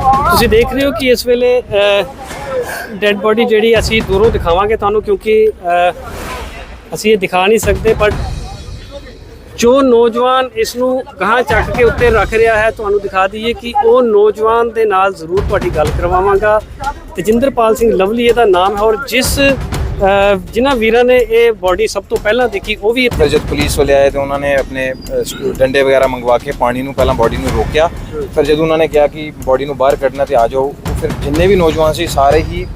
ਤੁਸੀਂ ਦੇਖ ਰਹੇ ਹੋ ਕਿ ਇਸ ਵੇਲੇ ਡੈੱਡ ਬੋਡੀ ਜਿਹੜੀ ਅਸੀਂ ਦੂਰੋਂ ਦਿਖਾਵਾਂਗੇ ਤੁਹਾਨੂੰ ਕਿਉਂਕਿ ਅਸੀਂ ਇਹ ਦਿਖਾ ਨਹੀਂ ਸਕਦੇ ਬਟ ਜੋ ਨੌਜਵਾਨ ਇਸ ਨੂੰ ਗਾਹਾਂ ਚੱਕ ਕੇ ਉੱਤੇ ਰੱਖ ਰਿਹਾ ਹੈ, ਤੁਹਾਨੂੰ ਦਿਖਾ ਦਈਏ ਕਿ ਉਹ ਨੌਜਵਾਨ ਦੇ ਨਾਲ ਜ਼ਰੂਰ ਤੁਹਾਡੀ ਗੱਲ ਕਰਵਾਵਾਂਗਾ। ਤੇਜਿੰਦਰਪਾਲ ਸਿੰਘ ਲਵਲੀ ਇਹਦਾ ਨਾਮ ਹੈ ਔਰ ਜਿਸ ਜਿਨ੍ਹਾਂ ਵੀਰਾਂ ਨੇ ਇਹ ਬੋਡੀ ਸਭ ਤੋਂ ਪਹਿਲਾਂ ਦੇਖੀ ਉਹ ਵੀ ਜਦ ਪੁਲਿਸ ਵਾਲੇ ਆਏ ਤੇ ਉਹਨਾਂ ਨੇ ਆਪਣੇ ਡੰਡੇ ਵਗੈਰਾ ਮੰਗਵਾ ਕੇ ਪਾਣੀ ਨੂੰ ਪਹਿਲਾਂ ਬੋਡੀ ਨੂੰ ਰੋਕਿਆ। ਫਿਰ ਜਦੋਂ ਉਹਨਾਂ ਨੇ ਕਿਹਾ ਕਿ ਬੋਡੀ ਨੂੰ ਬਾਹਰ ਕੱਢਣਾ ਤੇ ਆ ਜਾਓ ਉਹ ਫਿਰ ਜਿੰਨੇ ਵੀ ਨੌਜਵਾਨ ਸੀ ਸਾਰੇ ਹੀ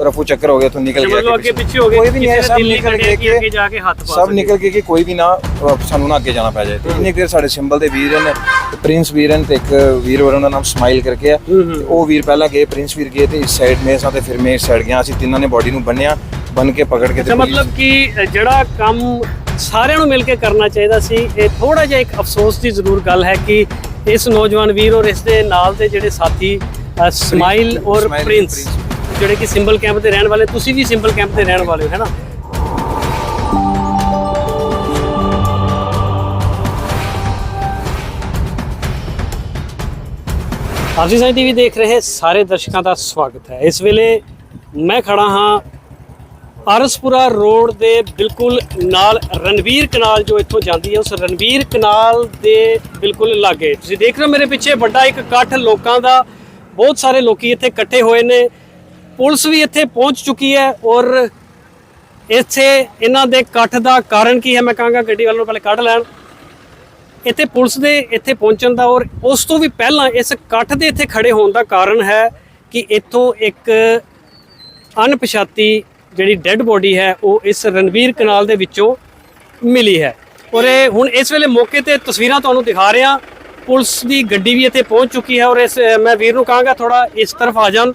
ਰਫੂ ਚੱਕਰ ਹੋ ਗਏ ਤੋਂ ਨਿਕਲ ਗਏ ਮਤਲਬ ਅੱਗੇ ਪਿੱਛੇ ਹੋ ਗਏ ਕੋਈ ਵੀ ਨਹੀਂ ਸਭ ਨਿਕਲ ਗਏ ਕਿ ਅੱਗੇ ਜਾ ਕੇ ਹੱਥ ਪਾ ਸਭ। ਨਿਕਲ ਗਏ ਕਿ ਕੋਈ ਵੀ ਨਾ ਸਾਨੂੰ ਨਾ ਅੱਗੇ ਜਾਣਾ ਪੈ ਜਾਏ। ਤੇ ਇੰਨੇ ਦੇਰ ਸਾਡੇ ਸਿੰਬਲ ਦੇ ਵੀਰ ਨੇ ਪ੍ਰਿੰਸ ਵੀਰ ਨੇ ਤੇ ਇੱਕ ਵੀਰ ਉਹਨਾਂ ਦਾ ਨਾਮ ਸਮਾਈਲ ਕਰਕੇ ਆ। ਉਹ ਵੀਰ ਪਹਿਲਾਂ ਗਏ ਪ੍ਰਿੰਸ ਵੀਰ ਗਏ ਤੇ ਇਸ ਸਾਈਡ ਮੇ ਸਾਂ ਤੇ ਫਿਰ ਮੈਂ ਇਸ ਸਾਈਡ ਗਿਆ। ਅਸੀਂ ਤਿੰਨਾਂ ਨੇ ਬੋਡੀ ਨੂੰ ਬੰਨਿਆ। ਬੰਨ ਕੇ ਪਕੜ ਕੇ ਤੇ ਮਤਲਬ ਕਿ ਜਿਹੜਾ ਕੰਮ ਸਾਰਿਆਂ ਨੂੰ ਮਿਲ ਕੇ ਕਰਨਾ ਚਾਹੀਦਾ ਸੀ ਇਹ ਥੋੜਾ ਜਿਹਾ ਇੱਕ ਅਫਸੋਸ ਦੀ ਜ਼ਰੂਰ ਗੱਲ ਹੈ ਕਿ ਇਸ ਨੌਜਵਾਨ ਵੀਰ ਔਰ ਇਸ ਦੇ ਨਾਲ ਦੇ ਜਿਹੜੇ ਸਾਥੀ ਸਮਾਈਲ ਔਰ ਪ੍ਰਿੰਸ। ਜਿਹੜੇ ਕਿ ਸਿੰਬਲ ਕੈਂਪ ਦੇ ਰਹਿਣ ਵਾਲੇ ਤੁਸੀਂ ਵੀ ਸਿੰਬਲ ਕੈਂਪ ਦੇ ਰਹਿਣ ਵਾਲੇ ਹੋ ਹੈ ਨਾ? ਆਰਜੀ ਸਾਈ ਟੀਵੀ ਦੇਖ ਰਹੇ ਸਾਰੇ ਦਰਸ਼ਕਾਂ ਦਾ ਸਵਾਗਤ ਹੈ। ਇਸ ਵੇਲੇ ਮੈਂ ਖੜਾ ਹਾਂ ਆਰਸਪੁਰਾ ਰੋਡ ਦੇ ਬਿਲਕੁਲ ਨਾਲ ਰਣਵੀਰ ਕਨਾਲ ਜੋ ਇੱਥੋਂ ਜਾਂਦੀ ਹੈ, ਉਸ ਰਣਵੀਰ ਕਨਾਲ ਦੇ ਬਿਲਕੁਲ ਲਾਗੇ। ਤੁਸੀਂ ਦੇਖ ਰਹੇ ਹੋ ਮੇਰੇ ਪਿੱਛੇ ਵੱਡਾ ਇੱਕ ਇਕੱਠ ਲੋਕਾਂ ਦਾ। ਬਹੁਤ ਸਾਰੇ ਲੋਕੀ ਇੱਥੇ ਇਕੱਠੇ ਹੋਏ ਨੇ। ਪੁਲਿਸ ਵੀ ਇੱਥੇ ਪਹੁੰਚ ਚੁੱਕੀ ਹੈ ਔਰ ਇੱਥੇ ਇਹਨਾਂ ਦੇ ਇਕੱਠ ਦਾ ਕਾਰਨ ਕੀ ਹੈ ਮੈਂ ਕਹਾਂਗਾ, ਗੱਡੀ ਵੱਲੋਂ ਪਹਿਲੇ ਕੱਢ ਲੈਣ। ਇੱਥੇ ਪੁਲਿਸ ਦੇ ਇੱਥੇ ਪਹੁੰਚਣ ਦਾ ਔਰ ਉਸ ਤੋਂ ਵੀ ਪਹਿਲਾਂ ਇਸ ਇਕੱਠ ਦੇ ਇੱਥੇ ਖੜੇ ਹੋਣ ਦਾ ਕਾਰਨ ਹੈ ਕਿ ਇੱਥੋਂ ਇੱਕ ਅਣਪਛਾਤੀ ਜਿਹੜੀ ਡੈੱਡ ਬੋਡੀ ਹੈ, ਉਹ ਇਸ ਰਣਵੀਰ ਕਨਾਲ ਦੇ ਵਿੱਚੋਂ ਮਿਲੀ ਹੈ। ਔਰ ਇਹ ਹੁਣ ਇਸ ਵੇਲੇ ਮੌਕੇ ਤੇ ਤਸਵੀਰਾਂ ਤੁਹਾਨੂੰ ਦਿਖਾ ਰਿਹਾ। ਪੁਲਿਸ ਦੀ ਗੱਡੀ ਵੀ ਇੱਥੇ ਪਹੁੰਚ ਚੁੱਕੀ ਹੈ ਔਰ ਇਸ, ਮੈਂ ਵੀਰ ਨੂੰ ਕਹਾਂਗਾ ਥੋੜਾ ਇਸ ਤਰਫ ਆ ਜਾਣ।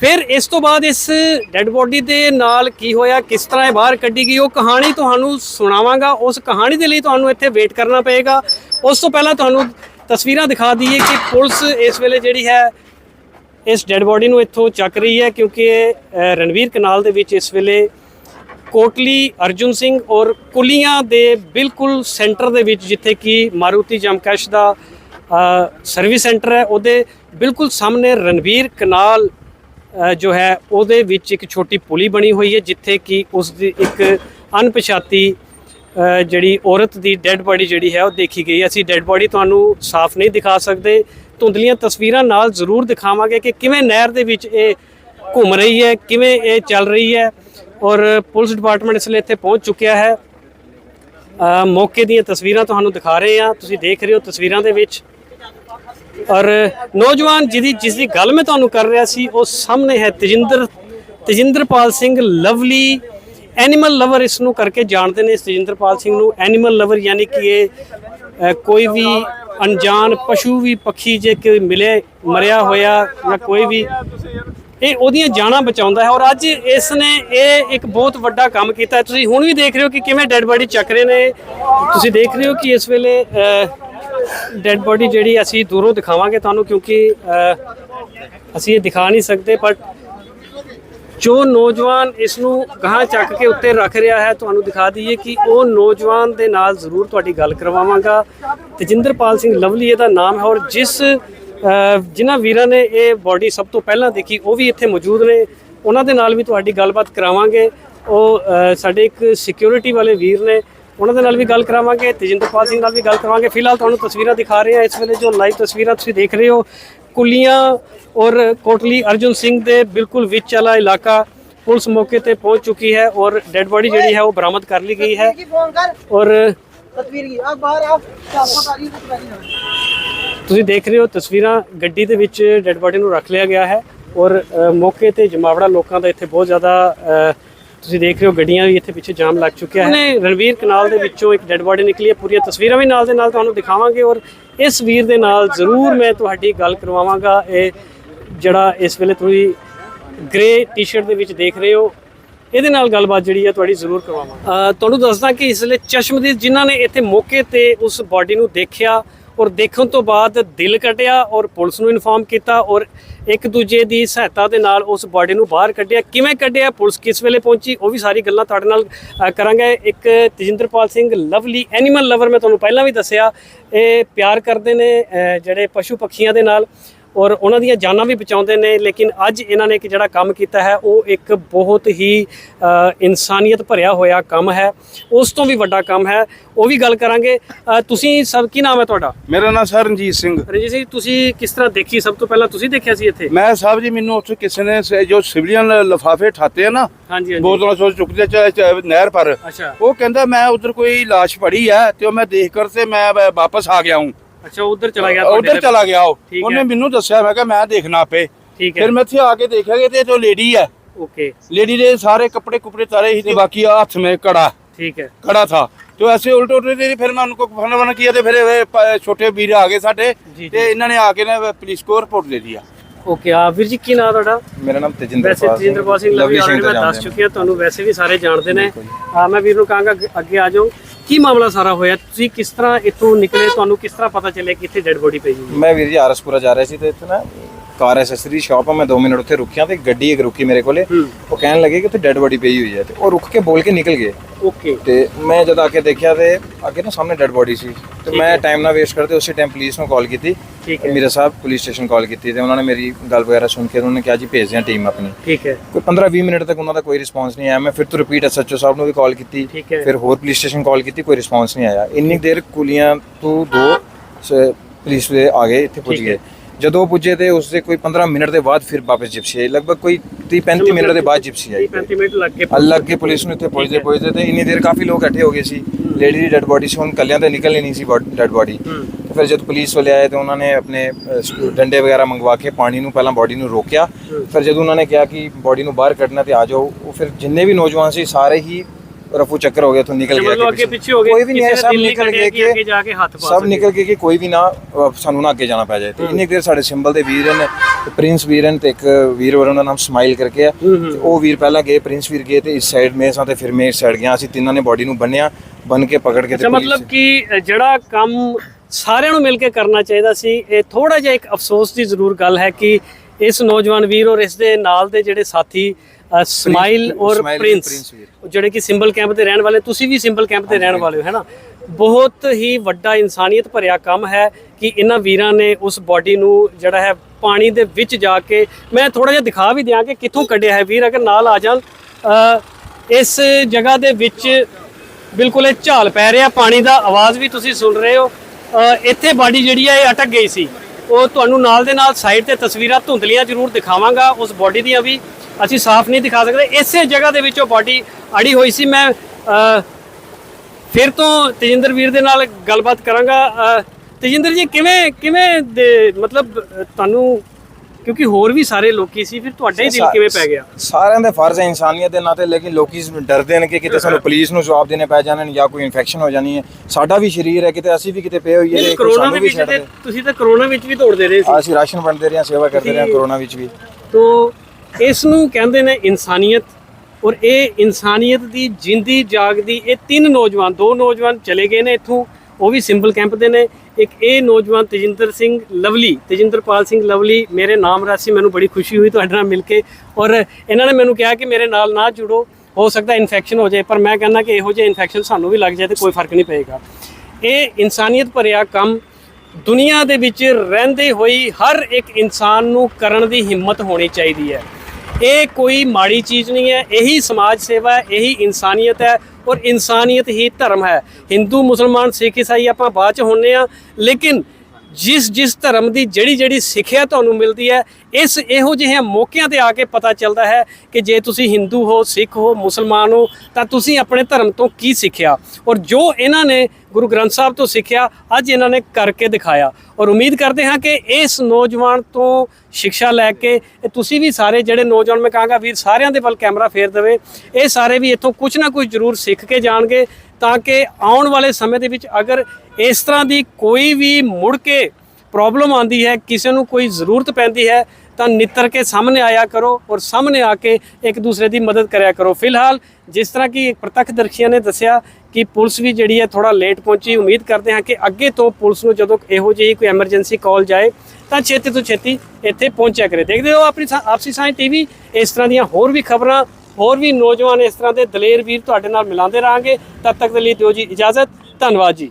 ਫਿਰ ਇਸ ਤੋਂ ਬਾਅਦ ਇਸ ਡੈੱਡ ਬੋਡੀ ਦੇ ਨਾਲ ਕੀ ਹੋਇਆ, ਕਿਸ ਤਰ੍ਹਾਂ ਇਹ ਬਾਹਰ ਕੱਢੀ ਗਈ, ਉਹ ਕਹਾਣੀ ਤੁਹਾਨੂੰ ਸੁਣਾਵਾਂਗਾ। ਉਸ ਕਹਾਣੀ ਦੇ ਲਈ ਤੁਹਾਨੂੰ ਇੱਥੇ ਵੇਟ ਕਰਨਾ ਪਏਗਾ। ਉਸ ਤੋਂ ਪਹਿਲਾਂ ਤੁਹਾਨੂੰ ਤਸਵੀਰਾਂ ਦਿਖਾ ਦਈਏ ਕਿ ਪੁਲਿਸ ਇਸ ਵੇਲੇ ਜਿਹੜੀ ਹੈ ਇਸ ਡੈੱਡ ਬੋਡੀ ਨੂੰ ਇੱਥੋਂ ਚੱਕ ਰਹੀ ਹੈ ਕਿਉਂਕਿ ਰਣਵੀਰ ਕਨਾਲ ਦੇ ਵਿੱਚ ਇਸ ਵੇਲੇ ਕੋਟਲੀ, ਅਰਜੁਨ ਸਿੰਘ ਔਰ ਕੁਲੀਆਂ ਦੇ ਬਿਲਕੁਲ ਸੈਂਟਰ ਦੇ ਵਿੱਚ, ਜਿੱਥੇ ਕਿ ਮਾਰੂਤੀ ਜਮਕਸ਼ ਦਾ ਸਰਵਿਸ ਸੈਂਟਰ ਹੈ, ਉਹਦੇ ਬਿਲਕੁਲ ਸਾਹਮਣੇ ਰਣਵੀਰ ਕਨਾਲ ਜੋ ਹੈ, ਉਹਦੇ ਵਿੱਚ ਇੱਕ ਛੋਟੀ ਪੁਲੀ ਬਣੀ ਹੋਈ ਹੈ, ਜਿੱਥੇ ਕਿ ਉਸ ਦੀ ਇੱਕ ਅਣਪਛਾਤੀ ਜਿਹੜੀ ਔਰਤ ਦੀ ਡੈੱਡ ਬੋਡੀ ਜਿਹੜੀ ਹੈ, ਉਹ ਦੇਖੀ ਗਈ ਅਸੀਂ ਡੈੱਡ ਬੋਡੀ ਤੁਹਾਨੂੰ ਸਾਫ਼ ਨਹੀਂ ਦਿਖਾ ਸਕਦੇ। ਧੁੰਦਲੀਆਂ ਤਸਵੀਰਾਂ ਨਾਲ ਜ਼ਰੂਰ ਦਿਖਾਵਾਂਗੇ ਕਿ ਕਿਵੇਂ ਨਹਿਰ ਦੇ ਵਿੱਚ ਇਹ ਘੁੰਮ ਰਹੀ ਹੈ, ਕਿਵੇਂ ਇਹ ਚੱਲ ਰਹੀ ਹੈ ਔਰ ਪੁਲਿਸ ਡਿਪਾਰਟਮੈਂਟ ਇਸ ਲਈ ਇੱਥੇ ਪਹੁੰਚ ਚੁੱਕਿਆ ਹੈ। ਮੌਕੇ ਦੀਆਂ ਤਸਵੀਰਾਂ ਤੁਹਾਨੂੰ ਦਿਖਾ ਰਹੇ ਹਾਂ, ਤੁਸੀਂ ਦੇਖ ਰਹੇ ਹੋ ਤਸਵੀਰਾਂ ਦੇ ਵਿੱਚ। ਔਰ ਨੌਜਵਾਨ ਜਿਹਦੀ, ਜਿਸ ਦੀ ਗੱਲ ਮੈਂ ਤੁਹਾਨੂੰ ਕਰ ਰਿਹਾ ਸੀ, ਉਹ ਸਾਹਮਣੇ ਹੈ ਤਜਿੰਦਰ, ਤੇਜਿੰਦਰਪਾਲ ਸਿੰਘ ਲਵਲੀ। ਐਨੀਮਲ ਲਵਰ ਇਸ ਨੂੰ ਕਰਕੇ ਜਾਣਦੇ ਨੇ ਇਸ ਤੇਜਿੰਦਰਪਾਲ ਸਿੰਘ ਨੂੰ ਐਨੀਮਲ ਲਵਰ ਯਾਨੀ ਕਿ ਇਹ ਕੋਈ ਵੀ ਅਣਜਾਣ ਪਸ਼ੂ ਵੀ, ਪੱਖੀ ਜੇ ਕੋਈ ਮਿਲੇ, ਮਰਿਆ ਹੋਇਆ ਜਾਂ ਕੋਈ ਵੀ, ਇਹ ਉਹਦੀਆਂ ਜਾਨਾਂ ਬਚਾਉਂਦਾ ਹੈ ਔਰ ਅੱਜ ਇਸ ਨੇ ਇਹ ਇੱਕ ਬਹੁਤ ਵੱਡਾ ਕੰਮ ਕੀਤਾ ਹੈ। ਤੁਸੀਂ ਹੁਣ ਵੀ ਦੇਖ ਰਹੇ ਹੋ ਕਿ ਕਿਵੇਂ ਡੈੱਡ ਬੋਡੀ ਚੱਕ ਰਹੇ ਨੇ। ਤੁਸੀਂ ਦੇਖ ਰਹੇ ਹੋ ਕਿ ਇਸ ਵੇਲੇ ਡੈੱਡ ਬੋਡੀ ਜਿਹੜੀ ਅਸੀਂ ਦੂਰੋਂ ਦਿਖਾਵਾਂਗੇ ਤੁਹਾਨੂੰ ਕਿਉਂਕਿ ਅਸੀਂ ਇਹ ਦਿਖਾ ਨਹੀਂ ਸਕਦੇ ਬਟ ਜੋ ਨੌਜਵਾਨ ਇਸ ਨੂੰ ਗਾਹਾਂ ਚੱਕ ਕੇ ਉੱਤੇ ਰੱਖ ਰਿਹਾ ਹੈ, ਤੁਹਾਨੂੰ ਦਿਖਾ ਦਈਏ ਕਿ ਉਹ ਨੌਜਵਾਨ ਦੇ ਨਾਲ ਜ਼ਰੂਰ ਤੁਹਾਡੀ ਗੱਲ ਕਰਵਾਵਾਂਗਾ। ਤੇਜਿੰਦਰਪਾਲ ਸਿੰਘ ਲਵਲੀ ਇਹਦਾ ਨਾਮ ਹੈ ਔਰ ਜਿਸ ਜਿਨ੍ਹਾਂ ਵੀਰਾਂ ਨੇ ਇਹ ਬੋਡੀ ਸਭ ਤੋਂ ਪਹਿਲਾਂ ਦੇਖੀ, ਉਹ ਵੀ ਇੱਥੇ ਮੌਜੂਦ ਨੇ। ਉਹਨਾਂ ਦੇ ਨਾਲ ਵੀ ਤੁਹਾਡੀ ਗੱਲਬਾਤ ਕਰਾਵਾਂਗੇ। ਉਹ ਸਾਡੇ ਇੱਕ ਸਿਕਿਉਰਿਟੀ ਵਾਲੇ ਵੀਰ ਨੇ, ਉਹਨਾਂ ਦੇ ਨਾਲ ਵੀ ਗੱਲ ਕਰਾਵਾਂਗੇ। ਤੇਜਿੰਦਰਪਾਲ ਸਿੰਘ ਨਾਲ ਵੀ ਗੱਲ ਕਰਾਵਾਂਗੇ। ਫਿਲਹਾਲ ਤੁਹਾਨੂੰ ਤਸਵੀਰਾਂ ਦਿਖਾ ਰਹੇ ਹਾਂ। ਇਸ ਵੇਲੇ ਜੋ ਲਾਈਵ ਤਸਵੀਰਾਂ ਤੁਸੀਂ ਦੇਖ ਰਹੇ ਹੋ ਕੁਲੀਆਂ ਔਰ ਕੋਟਲੀ ਅਰਜੁਨ ਸਿੰਘ ਦੇ ਬਿਲਕੁਲ ਵਿੱਚ ਵਾਲਾ ਇਲਾਕਾ ਪੁਲਿਸ ਮੌਕੇ ਤੇ ਪਹੁੰਚ ਚੁੱਕੀ ਹੈ ਔਰ ਡੈੱਡ ਬੋਡੀ ਜਿਹੜੀ ਹੈ ਉਹ ਬਰਾਮਦ ਕਰ ਲਈ ਗਈ ਹੈ। ਔਰ ਤੁਸੀਂ ਦੇਖ ਰਹੇ ਹੋ ਤਸਵੀਰਾਂ ਗੱਡੀ ਦੇ ਵਿੱਚ ਡੈੱਡ ਬੋਡੀ ਨੂੰ ਰੱਖ ਲਿਆ ਗਿਆ ਹੈ ਔਰ ਮੌਕੇ ਤੇ ਜਮਾਵੜਾ ਲੋਕਾਂ ਦਾ ਇੱਥੇ ਬਹੁਤ ਜ਼ਿਆਦਾ ਤੁਸੀਂ ਦੇਖ ਰਹੇ ਹੋ ਗੱਡੀਆਂ ਵੀ ਇੱਥੇ ਪਿੱਛੇ ਜਾਮ ਲੱਗ ਚੁੱਕਿਆ ਹੈ। ਰਣਵੀਰ ਕਨਾਲ ਦੇ ਵਿੱਚੋਂ ਇੱਕ ਡੈੱਡ ਬੋਡੀ ਨਿਕਲੀ ਹੈ ਪੂਰੀਆਂ ਤਸਵੀਰਾਂ ਵੀ ਨਾਲ ਦੇ ਨਾਲ ਤੁਹਾਨੂੰ ਦਿਖਾਵਾਂਗੇ ਔਰ ਇਸ ਵੀਰ ਦੇ ਨਾਲ ਜ਼ਰੂਰ ਮੈਂ ਤੁਹਾਡੀ ਗੱਲ ਕਰਵਾਵਾਂਗਾ। ਇਹ ਜਿਹੜਾ ਇਸ ਵੇਲੇ ਤੁਸੀਂ ਗ੍ਰੇ ਟੀ-ਸ਼ਰਟ ਦੇ ਵਿੱਚ ਦੇਖ ਰਹੇ ਹੋ ਇਹਦੇ ਨਾਲ ਗੱਲਬਾਤ ਜਿਹੜੀ ਹੈ ਤੁਹਾਡੀ ਜ਼ਰੂਰ ਕਰਵਾਵਾਂ ਅ, ਤੁਹਾਨੂੰ ਦੱਸਦਾ ਕਿ ਇਸ ਵੇਲੇ ਚਸ਼ਮਦੀਦ ਜਿਨ੍ਹਾਂ ਨੇ ਇੱਥੇ ਮੌਕੇ ਤੇ ਉਸ ਬਾਡੀ ਨੂੰ ਦੇਖਿਆ ਔਰ ਦੇਖਣ ਤੋਂ ਬਾਅਦ ਦਿਲ ਕਟਿਆ ਔਰ ਪੁਲਿਸ ਨੂੰ ਇਨਫਾਰਮ ਕੀਤਾ ਔਰ ਇੱਕ ਦੂਜੇ ਦੀ ਸਹਾਇਤਾ ਦੇ ਨਾਲ ਉਸ ਬਾਡੀ ਨੂੰ ਬਾਹਰ ਕੱਢਿਆ। ਕਿਵੇਂ ਕੱਢਿਆ? ਪੁਲਿਸ ਕਿਸ ਵੇਲੇ ਪਹੁੰਚੀ? ਉਹ ਵੀ ਸਾਰੀ ਗੱਲਾਂ ਤੁਹਾਡੇ ਨਾਲ ਕਰਾਂਗੇ। ਇੱਕ ਤਜਿੰਦਰਪਾਲ ਸਿੰਘ ਲਵਲੀ ਐਨੀਮਲ ਲਵਰ ਮੈਂ ਤੁਹਾਨੂੰ ਪਹਿਲਾਂ ਵੀ ਦੱਸਿਆ, ਇਹ ਪਿਆਰ ਕਰਦੇ ਨੇ ਜਿਹੜੇ ਪਸ਼ੂ ਪੱਖੀਆਂ ਦੇ ਨਾਲ। ਔਰ ਉਹਨਾਂ ਦੀਆਂ ਜਾਨਾਂ ਵੀ ਬਚਾਉਂਦੇ ਨੇ ਲੇਕਿਨ ਅੱਜ ਇਹਨਾਂ ਨੇ ਇੱਕ ਜਿਹੜਾ ਕੰਮ ਕੀਤਾ ਹੈ ਉਹ ਇੱਕ ਬਹੁਤ ਹੀ ਇਨਸਾਨੀਅਤ ਭਰਿਆ ਹੋਇਆ ਕੰਮ ਹੈ। ਉਸ ਤੋਂ ਵੀ ਵੱਡਾ ਕੰਮ ਹੈ। ਉਹ ਵੀ ਗੱਲ ਕਰਾਂਗੇ। ਤੁਸੀਂ ਸਭ ਕੀ ਨਾਮ ਹੈ ਤੁਹਾਡਾ? ਮੇਰਾ ਨਾਮ ਸਰ ਰਣਜੀਤ ਸਿੰਘ। ਰਣਜੀਤ ਸਿੰਘ ਤੁਸੀਂ ਕਿਸ ਤਰ੍ਹਾਂ ਦੇਖੀ? ਸਭ ਤੋਂ ਪਹਿਲਾਂ ਤੁਸੀਂ ਦੇਖਿਆ ਸੀ ਇੱਥੇ? ਮੈਂ ਸਾਹਿਬ ਜੀ ਮੈਨੂੰ ਉੱਥੇ ਕਿਸੇ ਨੇ ਜੋ ਸਿਵਲੀਅਨ ਲਫਾਫੇ ਠਾਤੇ ਆ ਨਾ ਹਾਂਜੀ ਬੋਤਲਾਂ ਸੋ ਚੁੱਕਦੇ ਚ ਚ- ਨਹਿਰ ਪਰ। ਉਹ ਕਹਿੰਦਾ ਮੈਂ ਉਧਰ ਕੋਈ ਲਾਸ਼ ਪੜੀ ਹੈ ਤੇ ਉਹ ਮੈਂ ਦੇਖ ਕਰ ਤੇ ਮੈਂ ਵਾਪਸ ਆ ਗਿਆ ਹੂੰ। ਅੱਛਾ ਉਧਰ ਚਲਾ ਗਿਆ ਤੁਹਾਡੇ ਉਧਰ ਚਲਾ ਗਿਆ ਉਹ ਠੀਕ ਹੈ। ਉਹਨੇ ਮੈਨੂੰ ਦੱਸਿਆ ਮੈਂ ਕਿਹਾ ਮੈਂ ਦੇਖਣਾ ਪਏ ਠੀਕ ਹੈ ਫਿਰ ਮੈਂ ਇੱਥੇ ਆ ਕੇ ਦੇਖਿਆ ਕਿ ਤੇ ਜੋ ਲੇਡੀ ਹੈ ਓਕੇ ਲੇਡੀ ਦੇ ਸਾਰੇ ਕੱਪੜੇ ਕੁਪੜੇ ਤਾਰੇ ही थे बाकी हाथ में कड़ा ਠੀਕ ਹੈ कड़ा था तो ऐसे उल्टे उल्टे थे फिर मैं उनको फन वन किया तो फिर वे प- छोटे वीर आ गए साडे जी, ते इन्होंने आके ना पुलिस को रिपोर्ट दे दिया ਓਕੇ ਆ ਵੀਰ ਜੀ ਕੀ ਨਾਮ ਤੁਹਾਡਾ ਮੇਰਾ ਨਾਮ ਤੇਜਿੰਦਰ ਵੈਸੇ ਤੇਜਿੰਦਰਪਾਲ ਸਿੰਘ ਲਵਲੀ ਸਿੰਘ ਆਲਰੇਡੀ ਤੋਂ ਮੈਂ ਦੱਸ ਜਾਣਦੇ ਚੁੱਕਿਆ ਤੁਹਾਨੂੰ ਵੈਸੇ ਵੀ ਸਾਰੇ ਜਾਣਦੇ ਨੇ ਆ ਮੈਂ ਵੀਰ ਨੂੰ ਕਹਾਂਗਾ ਅੱਗੇ- ਅੱਗੇ ਆ ਜਾਓ ਕੀ ਮਾਮਲਾ ਸਾਰਾ ਹੋਇਆ? ਤੁਸੀਂ ਕਿਸ ਤਰ੍ਹਾਂ ਇੱਥੋਂ ਨਿਕਲੇ? ਤੁਹਾਨੂੰ ਕਿਸ ਤਰ੍ਹਾਂ ਪਤਾ ਚੱਲਿਆ ਕਿ ਇੱਥੇ ਡੈੱਡ ਬੋਡੀ ਪਈ ਹੋਈ ਹੈ? ਮੈਂ ਵੀਰ ਜੀ ਆਰਐਸਪੁਰਾ ਜਾ ਰਿਹਾ ਸੀ ਤੇ ਇੱਥੇ ਨਾ ਕਾਰ ਐਸੈਸਰੀ ਸ਼ਾਪ ਆ ਮੈਂ 2 ਮਿੰਟ ਉੱਥੇ ਰੁਕਿਆ ਤੇ ਗੱਡੀ ਇੱਕ ਰੁਕੀ ਮੇਰੇ ਕੋਲੇ। ਉਹ ਕਹਿਣ ਲੱਗੇ ਕਿ ਉੱਥੇ ਡੈੱਡ ਬੋਡੀ ਪਈ ਹੋਈ ਹੈ ਤੇ ਉਹ ਰੁਕ ਕੇ ਬੋਲ ਕੇ ਨਿਕਲ ਗਏ। ਓਕੇ ਤੇ ਮੈਂ ਜਦ ਆ ਕੇ ਦੇਖਿਆ ਤੇ ਅੱਗੇ ਨਾ ਸਾਹਮਣੇ ਡੈੱਡ ਬੋਡੀ ਸੀ। ਤੇ ਮੈਂ ਟਾਈਮ ਨਾ ਵੇਸਟ ਕਰਦੇ ਉਸੇ ਟਾਈਮ ਪੁਲਿਸ ਨੂੰ ਕਾਲ ਕੀਤੀ। ਠੀਕ ਹੈ। ਮੇਰੇ ਸਾਹਿਬ ਪੁਲਿਸ ਸਟੇਸ਼ਨ ਕਾਲ ਕੀਤੀ ਤੇ ਉਹਨਾਂ ਨੇ ਮੇਰੀ ਗੱਲ ਵਗੈਰਾ ਸੁਣ ਕੇ ਉਹਨਾਂ ਨੇ ਕਿਹਾ ਜੀ ਭੇਜਦੇ ਹਾਂ ਟੀਮ ਆਪਣੀ। ਠੀਕ ਹੈ। ਕੋਈ 15-20 ਮਿੰਟ ਤੱਕ ਉਹਨਾਂ ਦਾ ਕੋਈ ਰਿਸਪੌਂਸ ਨਹੀਂ ਆਇਆ। ਮੈਂ ਫਿਰ ਤੋਂ ਰਿਪੀਟ ਐਸਐਚਓ ਸਾਹਿਬ ਨੂੰ ਵੀ ਕਾਲ ਕੀਤੀ। ਠੀਕ ਹੈ। ਫਿਰ ਹੋਰ ਪੁਲਿਸ ਸਟੇਸ਼ਨ ਕਾਲ ਕੀਤੀ ਕੋਈ ਰਿਸਪੌਂਸ ਨਹੀਂ ਆਇਆ। ਇੰਨੀ ਦੇਰ ਕੁਲੀਆਂ ਤੋਂ ਦੋ ਪੁਲਿਸ ਦੇ ਆ ਗਏ ਇੱਥੇ ਹੈ। ਗਏ। ਜਦੋਂ ਪੁੱਜੇ ਤੇ ਉਸ ਦੇ ਕੋਈ 15 ਮਿੰਟ ਦੇ ਬਾਅਦ ਫਿਰ ਵਾਪਸ ਜਿਪਸੀ ਆਈ। ਲਗਭਗ ਕੋਈ 30-35 ਮਿੰਟ ਦੇ ਬਾਅਦ ਜਿਪਸੀ ਆਈ। 35 ਮਿੰਟ ਲੱਗ ਗਏ ਅੱਲਗ ਕੇ ਪੁਲਿਸ ਨੂੰ ਇੱਥੇ ਪਹੁੰਚਦੇ ਪਹੁੰਚਦੇ ਤੇ ਇੰਨੀ ਦੇਰ ਕਾਫੀ ਲੋਕ ਇਕੱਠੇ ਹੋ ਗਏ ਸੀ। ਲੇਡੀ ਦੀ ਡੈਡ ਬੋਡੀ ਸੀ ਹੁਣ ਕੱਲਿਆਂ ਤੇ ਨਿਕਲਣੀ ਨਹੀਂ ਸੀ ਡੈਡ ਬੋਡੀ। ਫਿਰ ਜਦ ਪੁਲਿਸ ਵਾਲੇ ਆਏ ਤੇ ਉਹਨਾਂ ਨੇ ਆਪਣੇ ਡੰਡੇ ਵਗੈਰਾ ਮੰਗਵਾ ਕੇ ਪਾਣੀ ਨੂੰ ਪਹਿਲਾਂ ਬੋਡੀ ਨੂੰ ਰੋਕਿਆ। ਫਿਰ ਜਦੋਂ ਉਹਨਾਂ ਨੇ ਕਿਹਾ ਕਿ ਬੋਡੀ ਨੂੰ ਬਾਹਰ ਕੱਢਣਾ ਤੇ ਆ ਜਾਓ ਉਹ ਫਿਰ ਜਿੰਨੇ ਵੀ ਨੌਜਵਾਨ ਸੀ ਸਾਰੇ ਹੀ ਰਫੂ ਚੱਕਰ ਹੋ ਗਏ ਤੋਂ ਨਿਕਲ ਗਏ ਮਤਲਬ ਅੱਗੇ ਪਿੱਛੇ। ਹੋ ਗਏ ਕੋਈ ਵੀ ਨਹੀਂ ਕਿਸੇ ਆਇਆ ਨੇ ਸਭ ਨਿਕਲ ਕਿ ਜਾ ਕੇ ਹੱਥ ਪਾ ਸਭ ਸਕੀਏ। ਨਿਕਲ ਗਏ ਕਿ ਕੋਈ ਵੀ ਨਾ ਸਾਨੂੰ ਨਾ ਅੱਗੇ ਜਾਣਾ ਪੈ ਜਾਏ। ਤੇ ਇੰਨੀ ਕੁ ਦੇਰ ਸਾਡੇ ਸਿੰਬਲ ਦੇ ਵੀਰ ਨੇ ਤੇ ਪ੍ਰਿੰਸ ਵੀਰ ਨੇ ਤੇ ਇੱਕ ਵੀਰ ਵਰਨ ਦਾ ਨਾਮ ਸਮਾਈਲ ਕਰਕੇ ਆ। ਤੇ ਉਹ ਵੀਰ ਪਹਿਲਾਂ ਗਏ ਪ੍ਰਿੰਸ ਵੀਰ ਗਏ ਤੇ ਇਸ ਸਾਈਡ ਮੇਸਾਂ ਤੇ ਫਿਰ ਮੈਂ ਇਸ ਸਾਈਡ ਗਿਆ। ਅਸੀਂ ਤਿੰਨਾਂ ਨੇ ਬੋਡੀ ਨੂੰ ਬੰਨਿਆ ਬੰਨ ਕੇ ਪਕੜ ਕੇ ਅੱਛਾ ਪੁਲਿਸ- ਮਤਲਬ ਕਿ ਜਿਹੜਾ ਕੰਮ ਸਾਰਿਆਂ ਨੂੰ ਮਿਲ ਕੇ ਕਰਨਾ ਚਾਹੀਦਾ ਸੀ ਇਹ ਥੋੜਾ ਜਿਹਾ ਇੱਕ ਅਫਸੋਸ ਦੀ ਜ਼ਰੂਰ ਗੱਲ ਹੈ ਕਿ ਇਸ ਨੌਜਵਾਨ ਵੀਰ ਔਰ ਇਸ ਦੇ ਨਾਲ ਦੇ ਜਿਹੜੇ ਸਾਥੀ ਸਮਾਈਲ ਔਰ ਪ੍ਰਿੰਸ। ਜਿਹੜੇ ਕਿ ਸਿੰਬਲ ਕੈਂਪ ਦੇ ਰਹਿਣ ਵਾਲੇ ਤੁਸੀਂ ਵੀ ਸਿੰਬਲ ਕੈਂਪ ਦੇ ਰਹਿਣ ਵਾਲੇ ਹੋ ਹੈਨਾ ਬਹੁਤ ਹੀ ਵੱਡਾ ਇਨਸਾਨੀਅਤ ਭਰਿਆ ਕੰਮ ਹੈ ਕਿ ਇਹਨਾਂ ਵੀਰਾਂ ਨੇ ਉਸ ਬਾਡੀ ਨੂੰ ਜਿਹੜਾ ਹੈ ਪਾਣੀ ਦੇ ਵਿੱਚ ਜਾ ਕੇ ਮੈਂ ਥੋੜਾ ਜਿਹਾ ਦਿਖਾ ਵੀ ਦਿਆਂ ਕਿ ਕਿੱਥੋਂ ਕੱਢਿਆ ਹੈ ਵੀਰ ਅਗਰ ਨਾਲ ਆ ਜਾਣ। ਇਸ ਜਗ੍ਹਾ ਦੇ ਵਿੱਚ ਬਿਲਕੁਲ ਇਹ ਝਾਲ ਪੈ ਰਿਹਾ ਪਾਣੀ ਦਾ ਆਵਾਜ਼ ਵੀ ਤੁਸੀਂ ਸੁਣ ਰਹੇ ਹੋ। ਇੱਥੇ ਬਾਡੀ ਜਿਹੜੀ ਹੈ ਇਹ ਅਟਕ ਗਈ ਸੀ। ਉਹ ਤੁਹਾਨੂੰ ਨਾਲ ਦੇ ਨਾਲ ਸਾਈਡ ਤੇ ਤਸਵੀਰਾਂ ਧੁੰਦਲੀਆਂ ਜ਼ਰੂਰ ਦਿਖਾਵਾਂਗਾ ਉਸ ਬਾਡੀ ਦੀਆਂ ਵੀ। ਅਸੀਂ ਸਾਫ਼ ਨਹੀਂ ਦਿਖਾ ਸਕਦੇ। ਇਸੇ ਜਗ੍ਹਾ ਦੇ ਵਿੱਚ ਉਹ ਬਾਡੀ ਅੜੀ ਹੋਈ ਸੀ। ਮੈਂ ਫਿਰ ਤੋਂ ਤੇਜਿੰਦਰ ਵੀਰ ਦੇ ਨਾਲ ਗੱਲਬਾਤ ਕਰਾਂਗਾ। ਤੇਜਿੰਦਰ ਜੀ ਕਿਵੇਂ ਕਿਵੇਂ ਦੇ ਮਤਲਬ ਤੁਹਾਨੂੰ ਕਿਉਂਕਿ ਹੋਰ ਵੀ ਸਾਰੇ ਲੋਕੀ ਸੀ ਫਿਰ ਤੁਹਾਡਾ ਹੀ ਦਿਲ ਕਿਵੇਂ ਪੈ ਗਿਆ? ਸਾਰਿਆਂ ਦੇ ਫਰਜ਼ ਹੈ ਇਨਸਾਨੀਅਤ ਦੇ ਨਾਤੇ ਲੇਕਿਨ ਲੋਕੀ ਡਰਦੇ ਨੇ ਕਿ ਕਿਤੇ ਸਾਨੂੰ ਪੁਲਿਸ ਨੂੰ ਜਵਾਬ ਦੇਣੇ ਪੈ ਜਾਣ ਜਾਂ ਕੋਈ ਇਨਫੈਕਸ਼ਨ ਹੋ ਜਾਣੀ ਹੈ। ਸਾਡਾ ਵੀ ਸ਼ਰੀਰ ਹੈ ਕਿਤੇ ਅਸੀਂ ਵੀ ਕਿਤੇ ਪਏ ਹੋਈਏ ਨਹੀਂ ਕਰੋਨਾ ਦੇ ਵੀ ਵਿੱਚ ਤੁਸੀਂ ਤਾਂ ਕਰੋਨਾ ਵਿੱਚ ਵੀ ਦੌੜਦੇ ਰਹੇ ਸੀ। ਅਸੀਂ ਰਾਸ਼ਨ ਵੰਡਦੇ ਰਹੇ ਹਾਂ ਸੇਵਾ ਕਰਦੇ ਰਹੇ ਹਾਂ ਕਰੋਨਾ ਵਿੱਚ ਵੀ। ਤੋ ਇਸ ਨੂੰ ਕਹਿੰਦੇ ਨੇ ਇਨਸਾਨੀਅਤ। ਔਰ ਇਹ ਇਨਸਾਨੀਅਤ ਦੀ ਜਿੰਦੀ ਜਾਗਦੀ ਇਹ ਤਿੰਨ ਨੌਜਵਾਨ, ਦੋ ਨੌਜਵਾਨ ਚਲੇ ਗਏ ਨੇ ਇੱਥੋਂ। ਉਹ ਵੀ ਸਿੰਬਲ ਕੈਂਪ ਦੇ ਨੇ। ਇੱਕ ਇਹ ਨੌਜਵਾਨ ਤੇਜਿੰਦਰ ਸਿੰਘ ਲਵਲੀ, ਤੇਜਿੰਦਰਪਾਲ ਸਿੰਘ ਲਵਲੀ ਮੇਰੇ ਨਾਮ ਰਾਸੀ ਮੈਨੂੰ ਬੜੀ ਖੁਸ਼ੀ ਹੋਈ ਤੁਹਾਡੇ ਨਾਲ ਮਿਲ ਕੇ। ਔਰ ਇਹਨਾਂ ਨੇ ਮੈਨੂੰ ਕਿਹਾ ਕਿ ਮੇਰੇ ਨਾਲ ਨਾ ਜੁੜੋ। ਹੋ ਸਕਦਾ ਇਨਫੈਕਸ਼ਨ ਹੋ ਜਾਏ, ਪਰ ਮੈਂ ਕਹਿੰਦਾ ਕਿ ਇਹੋ ਜਿਹੇ ਇਨਫੈਕਸ਼ਨ ਸਾਨੂੰ ਵੀ ਲੱਗ ਜਾਏ ਤੇ ਕੋਈ ਫ਼ਰਕ ਨਹੀਂ ਪਏਗਾ। ਇਹ ਇਨਸਾਨੀਅਤ ਭਰਿਆ ਕੰਮ ਦੁਨੀਆ ਦੇ ਵਿੱਚ ਰਹਿੰਦੇ ਹੋਈ ਹਰ ਇੱਕ ਇਨਸਾਨ ਨੂੰ ਕਰਨ ਦੀ ਹਿੰਮਤ ਹੋਣੀ ਚਾਹੀਦੀ ਹੈ। ਇਹ ਕੋਈ ਮਾੜੀ ਚੀਜ਼ ਨਹੀਂ ਹੈ। ਇਹੀ ਸਮਾਜ ਸੇਵਾ ਹੈ, ਇਹੀ ਇਨਸਾਨੀਅਤ ਹੈ ਔਰ ਇਨਸਾਨੀਅਤ ਹੀ ਧਰਮ ਹੈ। ਹਿੰਦੂ, ਮੁਸਲਮਾਨ, ਸਿੱਖ, ਈਸਾਈ ਆਪਾਂ ਬਾਅਦ ਚ ਹੁੰਨੇ ਆ ਲੇਕਿਨ ਜਿਸ ਜਿਸ ਧਰਮ ਦੀ ਜਿਹੜੀ ਜਿਹੜੀ ਸਿੱਖਿਆ ਤੁਹਾਨੂੰ ਮਿਲਦੀ ਹੈ, ਇਸ ਇਹੋ ਜਿਹੇ ਮੌਕਿਆਂ ਤੇ ਆ ਕੇ ਪਤਾ ਚੱਲਦਾ ਹੈ ਕਿ ਜੇ ਤੁਸੀਂ ਹਿੰਦੂ ਹੋ ਸਿੱਖ ਹੋ ਮੁਸਲਮਾਨ ਹੋ, ਤਾਂ ਤੁਸੀਂ ਆਪਣੇ ਧਰਮ ਤੋਂ ਕੀ ਸਿੱਖਿਆ? ਔਰ ਜੋ ਇਹਨਾਂ ਨੇ ਗੁਰੂ ਗ੍ਰੰਥ ਸਾਹਿਬ ਤੋਂ ਸਿੱਖਿਆ, ਅੱਜ ਇਹਨਾਂ ਨੇ ਕਰਕੇ ਦਿਖਾਇਆ। ਔਰ ਉਮੀਦ ਕਰਦੇ ਹਾਂ ਕਿ ਇਸ ਨੌਜਵਾਨ ਤੋਂ ਸਿੱਖਿਆ ਲੈ ਕੇ ਤੁਸੀਂ ਵੀ ਸਾਰੇ ਜਿਹੜੇ ਨੌਜਵਾਨ, ਮੈਂ ਕਹਾਂਗਾ ਵੀਰ, ਸਾਰਿਆਂ ਦੇ ਵੱਲ ਕੈਮਰਾ ਫੇਰ ਦੇਵੇ। ਇਹ ਸਾਰੇ ਵੀ ਇੱਥੋਂ ਕੁਝ ਨਾ ਕੁਝ ਜ਼ਰੂਰ ਸਿੱਖ ਕੇ ਜਾਣਗੇ, ਤਾਂ ਕਿ ਆਉਣ ਵਾਲੇ ਸਮੇਂ ਦੇ ਵਿੱਚ ਅਗਰ ਇਸ ਤਰ੍ਹਾਂ ਦੀ ਕੋਈ ਵੀ ਮੁੜ ਕੇ ਪ੍ਰੋਬਲਮ ਆਂਦੀ ਹੈ, ਕਿਸੇ ਨੂੰ ਕੋਈ ਜ਼ਰੂਰਤ ਪੈਂਦੀ ਹੈ, ਤਾਂ ਨਿੱਤਰ ਕੇ ਸਾਹਮਣੇ ਆਇਆ ਕਰੋ ਔਰ ਸਾਹਮਣੇ ਆ ਕੇ ਇੱਕ ਦੂਸਰੇ ਦੀ ਮਦਦ ਕਰਿਆ ਕਰੋ। ਫਿਲਹਾਲ ਜਿਸ ਤਰ੍ਹਾਂ ਕਿ ਪ੍ਰਤੱਖਦਰਸ਼ੀਆਂ ਨੇ ਦੱਸਿਆ ਕਿ ਪੁਲਿਸ ਵੀ ਜਿਹੜੀ ਹੈ ਥੋੜਾ ਲੇਟ ਪਹੁੰਚੀ, ਉਮੀਦ ਕਰਦੇ ਹਾਂ ਕਿ ਅੱਗੇ ਤੋਂ ਪੁਲਿਸ ਨੂੰ ਜਦੋਂ ਇਹੋ ਜਿਹੀ ਕੋਈ ਐਮਰਜੈਂਸੀ ਕਾਲ ਜਾਏ, ਤਾਂ ਛੇਤੀ ਤੋਂ ਛੇਤੀ ਇੱਥੇ ਪਹੁੰਚਿਆ ਕਰੇ। ਦੇਖਦੇ ਹੋ ਆਪਣੀ ਆਪਸੀ ਸਾਂਝ ਟੀਵੀ, ਇਸ ਤਰ੍ਹਾਂ ਦੀਆਂ ਹੋਰ ਵੀ ਖਬਰਾਂ, ਹੋਰ ਵੀ ਨੌਜਵਾਨ ਇਸ ਤਰ੍ਹਾਂ ਦੇ ਦਲੇਰ ਵੀਰ ਤੁਹਾਡੇ ਨਾਲ ਮਿਲਾਉਂਦੇ ਰਹਾਂਗੇ। ਤਦ ਤੱਕ ਦੇ ਲਈ ਦਿਓ ਜੀ ਇਜਾਜ਼ਤ, ਧੰਨਵਾਦ ਜੀ।